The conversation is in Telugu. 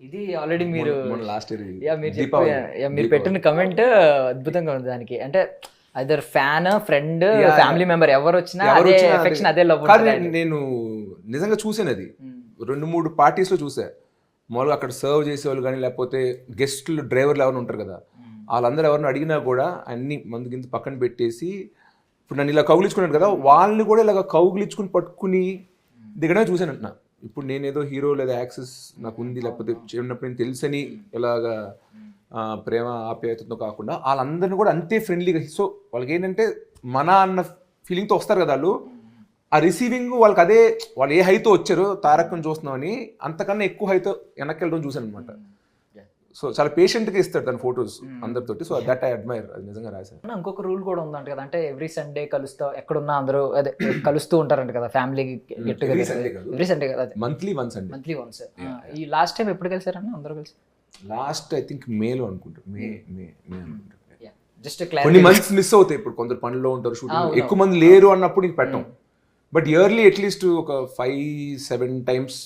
ఇది ఆల్రెడీ మీరు లాస్ట్ ఇయర్ యా మీరు పెట్టిన కమెంట్ అద్భుతంగా ఉంది దానికి. అంటే other fan friend. Family member ఎవరు వచ్చినా ఎవరు అదే ఎఫెక్షన్ అదే. లవ్ నేను- నిజంగా చూసాను అది. రెండు మూడు parties లో చూసా మామూలుగా అక్కడ సర్వ్ చేసేవాళ్ళు కానీ లేకపోతే గెస్ట్లు డ్రైవర్లు ఎవరైనా ఉంటారు కదా. వాళ్ళందరూ ఎవరిని అడిగినా కూడా అన్ని మందు గింత పక్కన పెట్టేసి ఇప్పుడు నన్ను ఇలా కౌగిలించుకున్నాను కదా వాళ్ళని కూడా ఇలాగ కౌగిలించుకుని పట్టుకుని దిగడమే చూశాను అంటున్నా. ఇప్పుడు నేనేదో హీరో లేదా యాక్సెస్ నాకు ఉంది లేకపోతే చిన్నప్పుడు నేను తెలుసని ఎలాగా ప్రేమ ఆప్యాయతతో కాకుండా వాళ్ళందరినీ కూడా అంతే ఫ్రెండ్లీగా సో వాళ్ళకి ఏంటంటే మన అన్న ఫీలింగ్తో వస్తారు కదా వాళ్ళు. ఆ రిసీవింగ్ వాళ్ళకి అదే వాళ్ళు ఏ హైతో వచ్చారో తారకం చూస్తున్నామని అంతకన్నా ఎక్కువ హైతో వెనక్కి వెళ్ళడం చూశాను అనమాట సో చాలా పేషెంట్గా ఇస్తాడు తన ఫొటోస్ అందరితోటి. సో దట్ ఐ అడ్మైర్ అది నిజంగా రాశాను ఇంకొక రూల్ కూడా ఉందంట కదా అంటే ఎవ్రీ సండే కలుస్తా ఎక్కడున్నా అందరూ అదే కలుస్తూ ఉంటారంట కదా ఫ్యామిలీ గెట్. ఎవ్రీ సండే కదా. మంత్లీ వన్స్ అండి మంత్లీ వన్స్ ఈ లాస్ట్ టైం ఎప్పుడు కలిసారన్న అందరూ కలిసి? లాస్ట్ ఐ థింక్ మేలో అనుకుంటారు మే మే మే అనుకుంటారు జస్ట్ కొన్ని మంత్స్ మిస్ అవుతాయి. ఇప్పుడు కొందరు పనిలో ఉంటారు. షూటింగ్ ఎక్కువ మంది లేరు అన్నప్పుడు ఇంక పెట్టం. బట్ ఇయర్లీ అట్లీస్ట్ ఒక ఫైవ్ సెవెన్ టైమ్స్